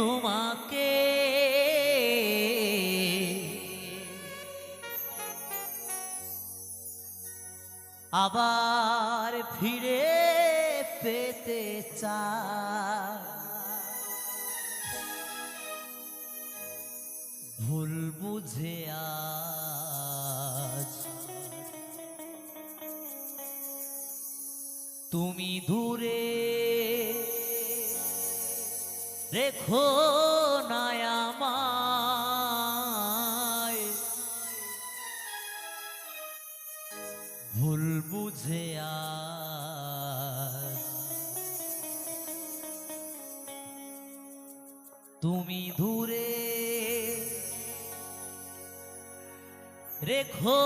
তোমাকে। আবার ফিরে পেতে চাই। ভুল বুঝে আজ। তুমি দূরে রেখো না আমায়। ভুল বুঝে তুমি দূরে রেখো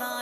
না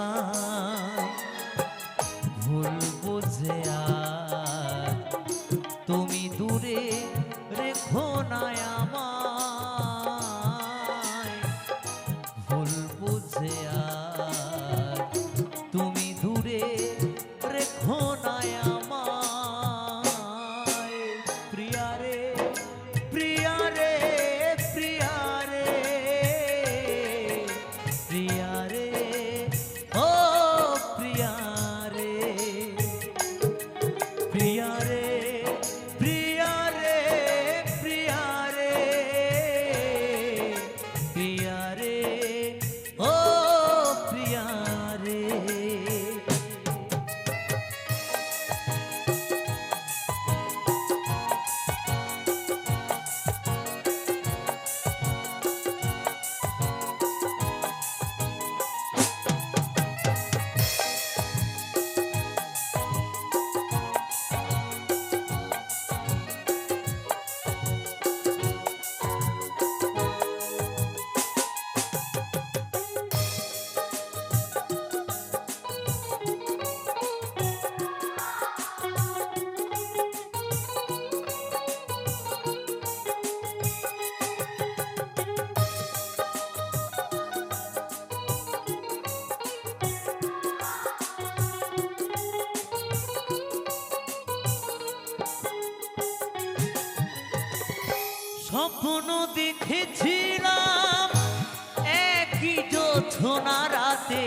যোছনা রাতে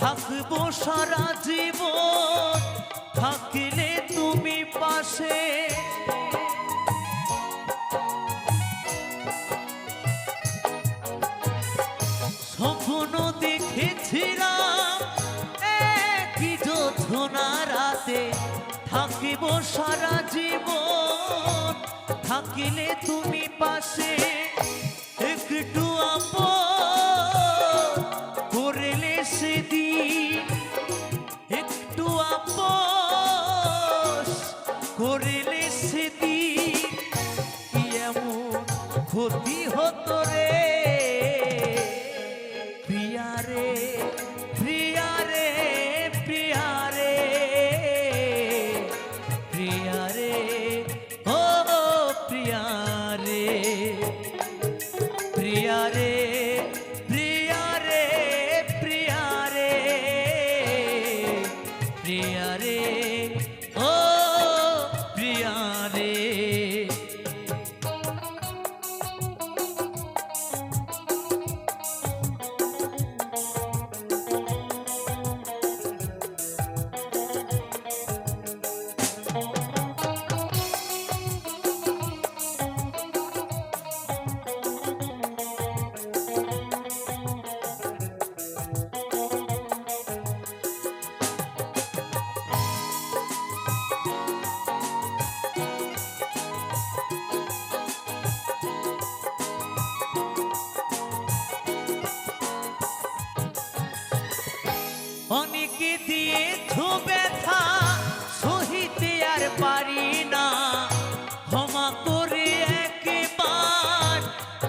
থাকব সারা জীবন। থাকলে তুমি পাশে। স্বপ্ন দেখেছিলাম একই যোছনা রাতে থাকিব সারা জীবন। থাকিলে তুমি পাশে।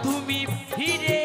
তুমি ফিরে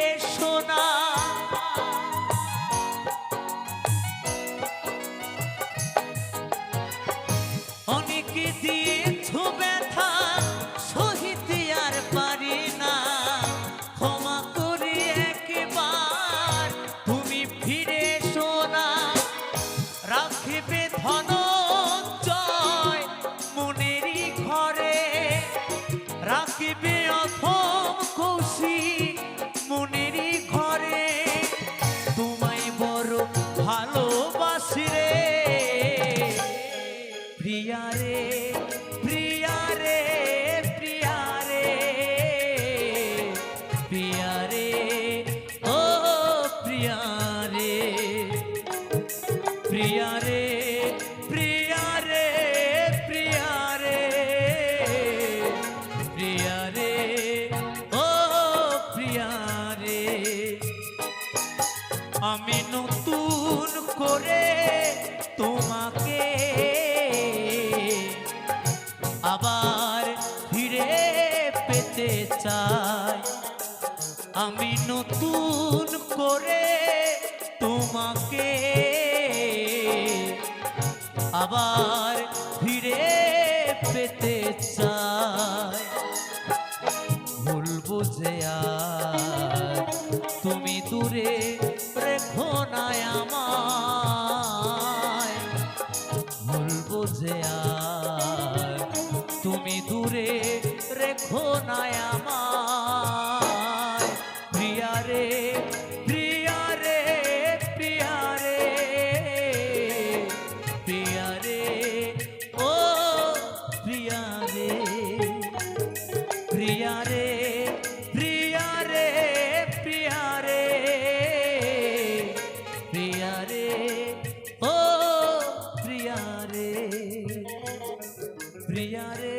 আমি নতুন করে তোমাকে আবার ফিরে পেতে চাই। আমি নতুন করে তোমাকে আবার ফিরে পেতে চাই। ভুলবো যে তুমি দূরে নাই আমায়। ভুল বুঝে আর তুমি দূরে রেখো নাই আমায়। রে, প্রিয়া রে প্রিয়া রে প্রিয়া রে প্রিয়ারে